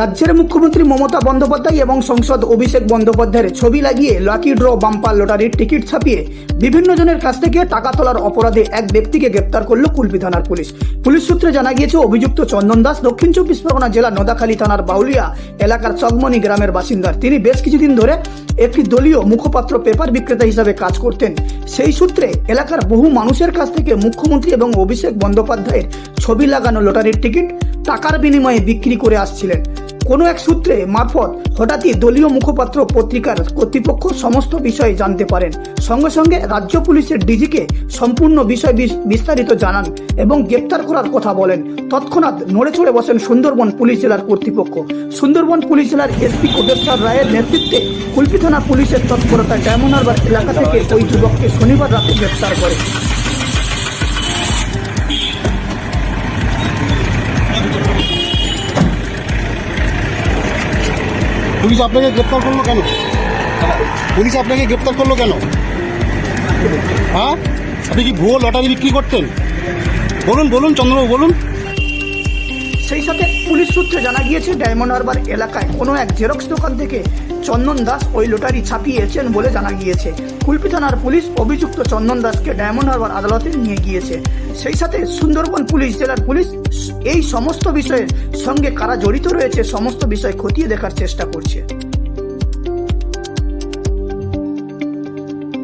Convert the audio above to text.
রাজ্যের মুখ্যমন্ত্রী মমতা বন্দ্যোপাধ্যায় এবং সংসদ অভিষেক বন্দ্যোপাধ্যায়ের ছবি লাগিয়ে লাকি ড্র বাম্পার লটারির টিকিট ছাপিয়ে বিভিন্ন জনের কাছ থেকে টাকা তোলার অপরাধে এক ব্যক্তিকে গ্রেপ্তার করল কুলপি থানার পুলিশ। পুলিশ সূত্রে জানা গিয়েছে, অভিযুক্ত চন্দন দাস দক্ষিণ চব্বিশ পরগনা জেলা নোদাখালী থানার বাউলিয়া এলাকার চকমনি গ্রামের বাসিন্দা তিনি বেশ কিছুদিন ধরে একটি দলীয় মুখপাত্র পেপার বিক্রেতা হিসাবে কাজ করতেন। সেই সূত্রে এলাকার বহু মানুষের কাছ থেকে মুখ্যমন্ত্রী এবং অভিষেক বন্দ্যোপাধ্যায়ের ছবি লাগানো লটারির টিকিট টাকার বিনিময়ে বিক্রি করে আসছিলেন। কোনো এক সূত্রে মারফত হঠাৎই দলীয় মুখপাত্র পত্রিকার কর্তৃপক্ষ সমস্ত বিষয় জানতে পারেন। সঙ্গে সঙ্গে রাজ্য পুলিশের ডিজিকে সম্পূর্ণ বিষয় বিস্তারিত জানান এবং গ্রেপ্তার করার কথা বলেন। তৎক্ষণাৎ নড়ে চড়ে বসেন সুন্দরবন পুলিশ জেলার কর্তৃপক্ষ। সুন্দরবন পুলিশ জেলার এসপি কোটেশ্বর রায়ের নেতৃত্বে কুলপি থানা পুলিশের তৎপরতায় ডায়মন্ড এলাকা থেকে ওই যুবককে শনিবার রাতে গ্রেপ্তার করে। পুলিশ আপনাকে গ্রেপ্তার করল কেন? পুলিশ আপনাকে গ্রেপ্তার করল কেন? হ্যাঁ? আপনি কি ভুয়ো লটারি বিক্রি করতেন? বলুন বলুন, চন্দ্রবাবু, বলুন। সেই সাথে পুলিশ সূত্রে জানা গিয়েছে, ডায়মন্ড হারবার এলাকায় কোনো এক জেরক্স দোকান থেকে চন্দন দাস ওই লটারি ছাপিয়েছেন বলে জানা গিয়েছে। কুলপি থানার পুলিশ অভিযুক্ত চন্দন দাসকে ডায়মন্ড হারবার আদালতে নিয়ে গিয়েছে। সেই সাথে সুন্দরবন পুলিশ জেলার পুলিশ এই সমস্ত বিষয়ের সঙ্গে কারা জড়িত রয়েছে, সমস্ত বিষয় খতিয়ে দেখার চেষ্টা করছে।